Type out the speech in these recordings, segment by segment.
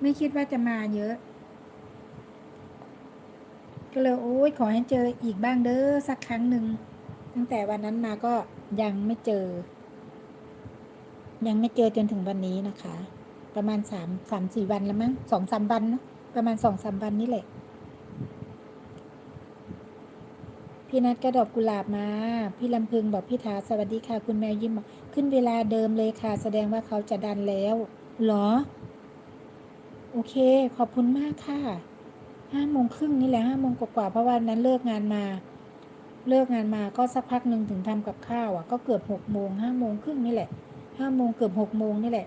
ไม่คิดว่าจะมาเยอะ ก็เลยโอ้ยขอให้เจออีกบ้างเด้อสักครั้งหนึ่งตั้งแต่วันนั้นมาก็ยังไม่เจอ ยังไม่เจอจนถึงวันนี้นะคะ ประมาณสามสามสี่วันแล้วมั้งสองสามวันเนะประมาณสองสามวันนี่แหละพี่นัดก็ดอกกุหลาบมา พี่ลำพึงบอกพี่ถาสวัสดีค่ะ คุณแมวยิ้มขึ้นเวลาเดิมเลยค่ะ แสดงว่าเขาจะดันแล้วหรอ โอเค ขอบคุณมากค่ะห้าโมงครึ่งนี่แหละห้าโมงกว่าๆเพราะวันนั้นเลิกงานมา เลิกงานมาก็สักพักหนึ่งถึงทำกับข้าวอะ ก็เกือบหกโมงห้าโมงครึ่งนี่แหละห้าโมงเกือบหกโมงนี่แหละ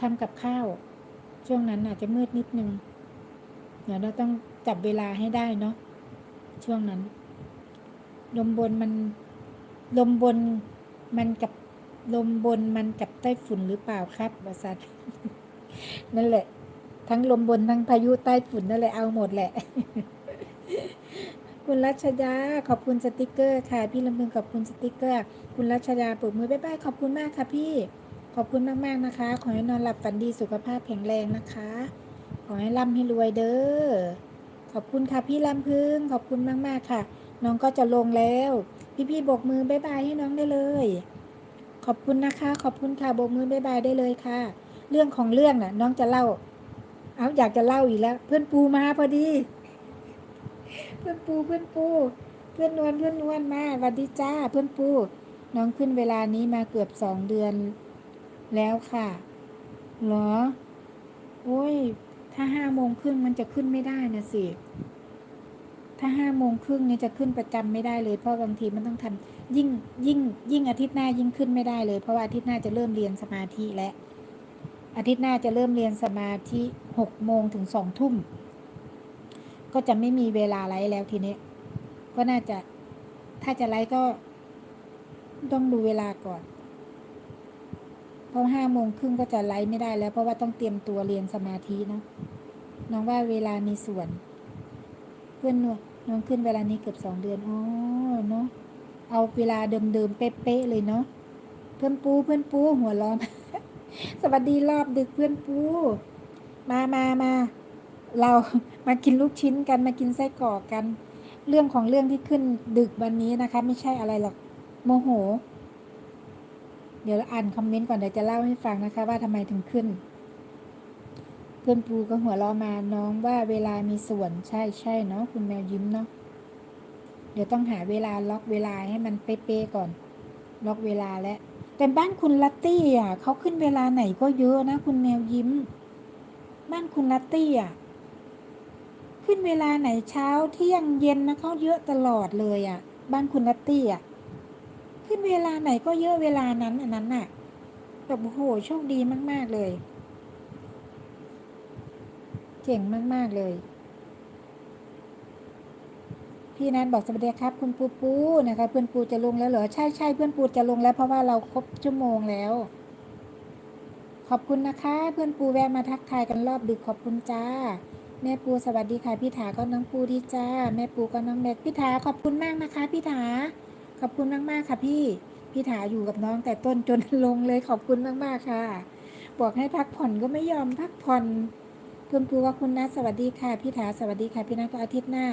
ทำกับข้าว ช่วงนั้นอาจจะมืดนิดนึงเดี๋ยวเราต้องจับเวลาให้ได้เนาะช่วงนั้นลมบนมันลมบนมันกับลมบนมันกับไต้ฝุ่นหรือเปล่าครับบริษัทนั่นแหละ ทั้งลมบนทั้งพายุใต้ฝุ่นนั่นแหละเอาหมดแหละ คุณรัชยาขอบคุณสติกเกอร์ค่ะพี่ลำพึงขอบคุณสติกเกอร์ คุณรัชยาปรบมือบ๊ายบายขอบคุณมากค่ะพี่ขอบคุณมากๆนะคะ ขอให้นอนหลับฝันดีสุขภาพแข็งแรงนะคะ ขอให้ร่ำให้รวยเด้อ ขอบคุณค่ะพี่ลำพึงขอบคุณมากๆค่ะ น้องก็จะลงแล้ว พี่ๆโบกมือบ๊ายบายให้น้องได้เลย ขอบคุณนะคะ ขอบคุณค่ะโบกมือบ๊ายบายได้เลยค่ะ เรื่องของเรื่องน่ะ น้องจะเล่า เอาอยากจะเล่าอีกแล้ว เพื่อนปูมาพอดี เพื่อนปูเพื่อนปู เพื่อนนวลเพื่อนนวลมาวัสดีจ้า เพื่อนปู น้องขึ้นเวลานี้มาเกือบสองเดือนแล้วค่ะเหรอ โอ้ย ถ้าห้าโมงครึ่งมันจะขึ้นไม่ได้นะสิ ถ้าห้าโมงครึ่งนี่จะขึ้นประจำไม่ได้เลย เพราะบางทีมันต้องทำยิ่งยิ่ง ยิ่งอาทิตย์หน้ายิ่งขึ้นไม่ได้เลย เพราะว่าอาทิตย์หน้าจะเริ่มเรียนสมาธิแล้ว อาทิตย์หน้าจะเริ่มเรียนสมาธิหกโมงถึงสองทุ่ม ก็จะไม่มีเวลาไลฟ์แล้วทีนี้ ก็น่าจะถ้าจะไลฟ์ก็ต้องดูเวลาก่อน เพราะห้าโมงครึ่งก็จะไลฟ์ไม่ได้แล้ว เพราะว่าต้องเตรียมตัวเรียนสมาธิเนาะน้องว่าเวลามีส่วน เพื่อนนวลน้องขึ้นเวลานี้เกือบสองเดือนอ๋อเนาะเอาเวลาเดิมๆเป๊ะๆเลยเนาะเพื่อนปูเพื่อนปูหัวล้อม สวัสดีรอบดึกเพื่อนปูมามามาเรามากินลูกชิ้นกันมากินไส้กรอกกัน เรื่องของเรื่องที่ขึ้นดึกวันนี้นะคะ ไม่ใช่อะไรหรอกโมโห เดี๋ยวอ่านคอมเมนต์ก่อนเดี๋ยวจะเล่าให้ฟังนะคะ ว่าทำไมถึงขึ้น เพื่อนปูก็หัวเราะมาน้องว่าเวลามีส่วนใช่ใช่เนาะคุณแมวยิ้มเนาะเดี๋ยวต้องหาเวลาล็อกเวลาให้มันเป๊ะๆก่อน ล็อกเวลาแล้ว แต่บ้านคุณลัตตี้อะเขาขึ้นเวลาไหนก็เยอะนะ คุณแมวยิ้ม บ้านคุณลัตตี้อะขึ้นเวลาไหนเช้าเที่ยงเย็นนะเขาเยอะตลอดเลยอะ บ้านคุณลัตตี้อะขึ้นเวลาไหนก็เยอะเวลานั้นอันนั้นน่ะแบบโอ้โหโชคดีมาก ๆ เลย เจ๋งมาก ๆ เลย พี่นัทบอกสวัสดีครับ คุณปูปูนะคะเพื่อนปูจะลงแล้วเหรอใช่ใช่เพื่อนปูจะลงแล้วเพราะว่าเราครบชั่วโมงแล้ว ขอบคุณนะคะ เพื่อนปูแวะมาทักทายกันรอบดึกขอบคุณจ้า แม่ปูสวัสดีค่ะพี่ถาก็น้องปูดีจ้า แม่ปูก็น้องเด็กพี่ถาขอบคุณมากนะคะ พี่ถาขอบคุณมากๆค่ะพี่พี่ถาอยู่กับน้องแต่ต้นจนลงเลยขอบคุณมากๆค่ะ บอกให้พักผ่อนก็ไม่ยอมพักผ่อนเพื่อนปูก็คุณนัทสวัสดีค่ะพี่ถาสวัสดีค่ะพี่นัทก็อาทิตย์หน้า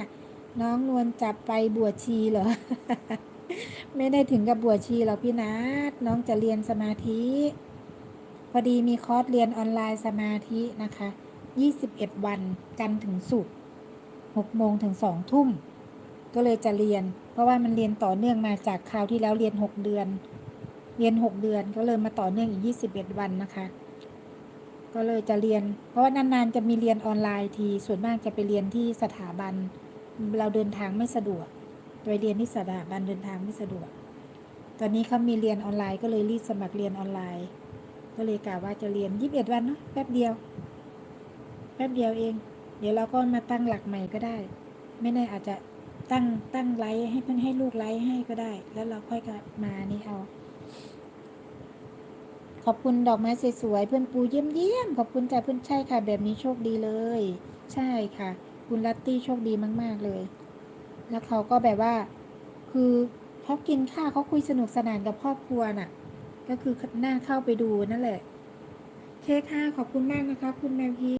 น้องนวลจับไปบวชชีเหรอ ไม่ได้ถึงกับบวชชีหรอกพี่นัทน้องจะเรียนสมาธิ พอดีมีคอร์สเรียนออนไลน์สมาธินะคะ 21 วันจันทร์ถึงศุกร์6โมงถึง2ทุ่ม ก็เลยจะเรียน เพราะว่ามันเรียนต่อเนื่องมาจากคราวที่แล้วเรียน 6 เดือน เรียน 6 เดือนก็เลยมาต่อเนื่องอีก 21 วันนะคะก็เลยจะเรียน เพราะว่านานๆจะมีเรียนออนไลน์ที ส่วนมากจะไปเรียนที่สถาบัน เราเดินทางไม่สะดวกไปเรียนที่สถาบันเดินทางไม่สะดวก ตอนนี้เขามีเรียนออนไลน์ก็เลยรีบสมัครเรียนออนไลน์ ก็เลยกะว่าจะเรียน21วันเนาะแป๊บเดียว แป๊บเดียวเอง เดี๋ยวเราก็มาตั้งหลักใหม่ก็ได้ ไม่แน่อาจจะตั้งตั้งไลฟ์ให้เพื่อนให้ลูกไลฟ์ให้ก็ได้ แล้วเราค่อยกลับมานี่เอาขอบคุณดอกไม้สวยๆเพื่อนปูเยี่ยมเยี่ยมๆขอบคุณจ้าเพื่อนใช่ค่ะ แบบนี้โชคดีเลย ใช่ค่ะ คุณลัตตี้โชคดีมาก ๆ เลย แล้วเขาก็แบบว่า คือเขากินข้าวเขาคุยสนุกสนานกับครอบครัวน่ะ ก็คือหน้าเข้าไปดูนั่นแหละ เค้กค่ะขอบคุณมากนะคะ คุณแมวพี